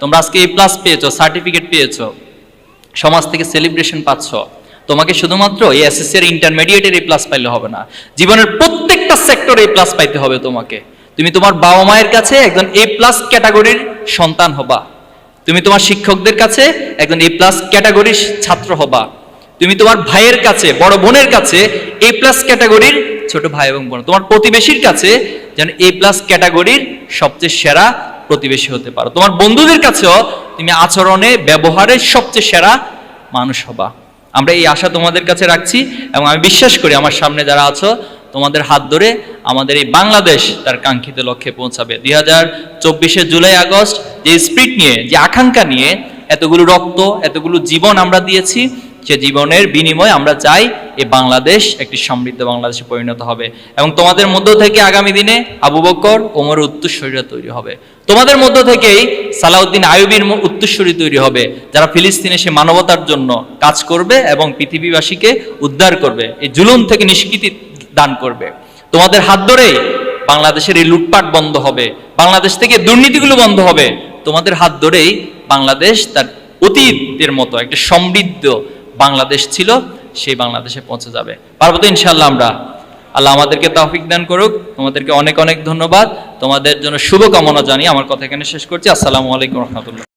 তোমরা আজকে এ প্লাস পেয়েছ সার্টিফিকেট পেয়েছ, সমাজ থেকে সেলিব্রেশন পাচ্ছ। তোমাকে শুধুমাত্র এই এসএসসি এর ইন্টারমিডিয়েটের এ প্লাস পাইলে হবে না, জীবনের প্রত্যেকটা সেক্টরে এ প্লাস পাইতে হবে তোমাকে। তুমি তোমার বাবা মায়ের কাছে একজন এ প্লাস ক্যাটাগরির সন্তান হবা। তুমি তোমার শিক্ষকদের কাছে একজন এ প্লাস ক্যাটাগরির ছাত্র হবা। তুমি তোমার ভাইয়ের কাছে, বড় বোনের কাছে এ প্লাস ক্যাটাগরির ছোট ভাই এবং বোন। তোমার প্রতিবেশীর কাছে যেন এ প্লাস ক্যাটাগরির সবচেয়ে সেরা প্রতিবেশী হতে পারো। তোমার বন্ধুদের কাছেও তুমি আচরণে, ব্যবহারে সবচেয়ে সেরা মানুষ হবা। আমরা এই আশা তোমাদের কাছে রাখছি এবং আমি বিশ্বাস করি আমার সামনে যারা আছো, তোমাদের হাত ধরে আমাদের এই বাংলাদেশ তার কাঙ্ক্ষিত লক্ষ্যে পৌঁছাবে। দুই হাজার চব্বিশে জুলাই আগস্ট যে স্পিরিট নিয়ে, যে আকাঙ্ক্ষা নিয়ে এতগুলো রক্ত, এতগুলো জীবন আমরা দিয়েছি, সে জীবনের বিনিময়ে আমরা চাই এই বাংলাদেশ একটি সমৃদ্ধ বাংলাদেশে পরিণত হবে। এবং তোমাদের মধ্য থেকে আগামী দিনে আবু বকর ওমর উত্তরসূরিরা তৈরি হবে। তোমাদের মধ্য থেকেই সালাউদ্দিন আয়ুবীর উত্তরসূরি তৈরি হবে, যারা ফিলিস্তিনে সে মানবতার জন্য কাজ করবে এবং পৃথিবীবাসীকে উদ্ধার করবে এই জুলুম থেকে নিষ্কৃতি দান করবে। তোমাদের হাত ধরেই বাংলাদেশের এই লুটপাট বন্ধ হবে, বাংলাদেশ থেকে দুর্নীতিগুলো বন্ধ হবে। তোমাদের হাত ধরেই বাংলাদেশ তার অতীতের মতো একটা সমৃদ্ধ বাংলাদেশ ছিল। সেই বাংলাদেশে পৌঁছে যাবে। পারব তো ইনশাল্লাহ আমরা। আল্লাহ আমাদেরকে তৌফিক দান করুক। তোমাদেরকে অনেক অনেক ধন্যবাদ। তোমাদের জন্য শুভকামনা জানিয়ে আমার কথা এখানে শেষ করছি। আসসালামু আলাইকুম রহমতুল্লাহ।